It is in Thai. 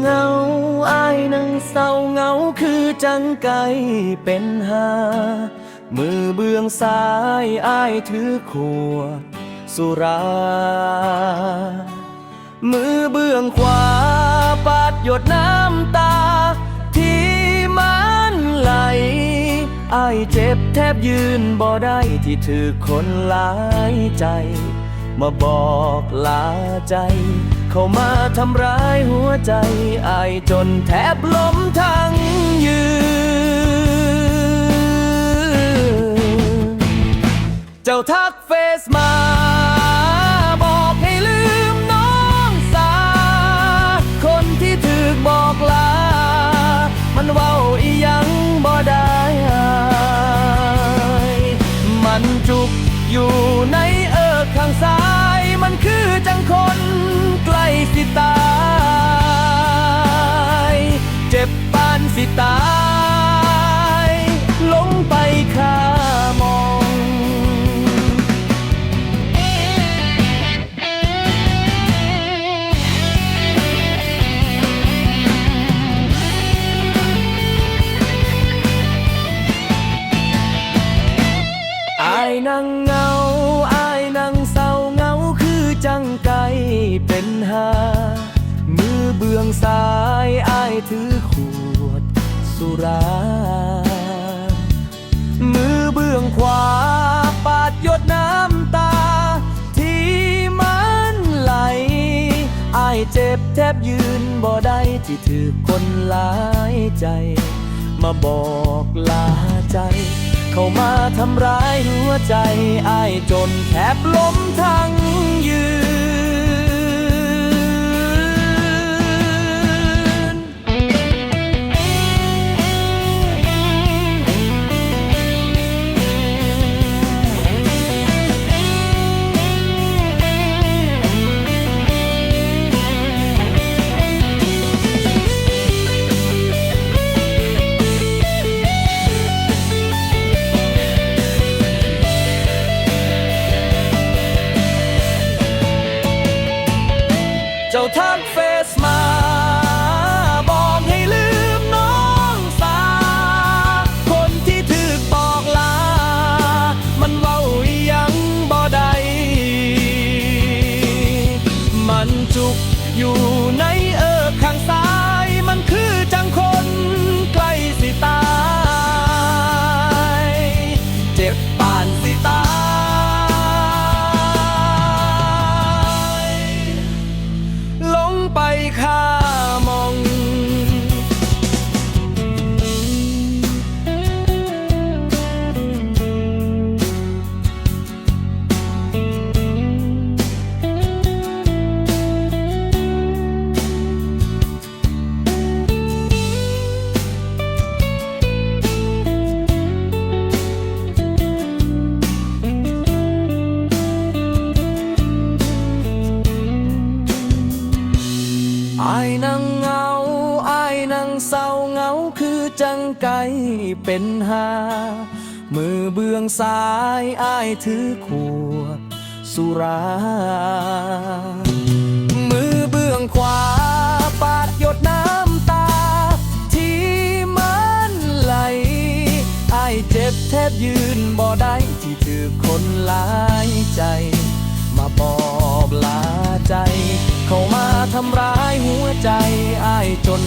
เงาอายนั่งเศร้าเงาคือจังไกเป็นหา มือเบื้องซ้ายอายถือขวดสุรา มือเบื้องขวาปาดหยดน้ำตา ที่มันไหลอายเจ็บแทบยืนบ่ได้ที่ถือคนหลายใจ มาบอกลาใจ เข้ามาทำร้ายหัวใจอายจนแทบล้มทั้งยืน เจ้าทักเฟซมา ตายลงไปคามอง อายนั่งเหงา อายนั่งเศร้าเหงาคือจังไกเป็นหา มือเบื้องซ้ายอายถือขวด สุรา มือเบื้องขวา ปาดหยดน้ำตา ที่มันไหลอายเจ็บแทบยืนบ่ได้ที่ถือคนหลายใจ มาบอกลาใจ เข้ามาทำร้ายหัวใจอายจนแทบล้มทั้งยืน เจ้า จังไกเป็นหา มือเบื้องซ้ายอ้ายถือขวดสุรา มือเบื้องขวาปาดหยดน้ำตา ที่มันไหลอ้ายเจ็บแทบยืนบ่ได้ที่ถือคนหลายใจ มาบอกลาใจ เข้ามาทำร้ายหัวใจอ้ายจน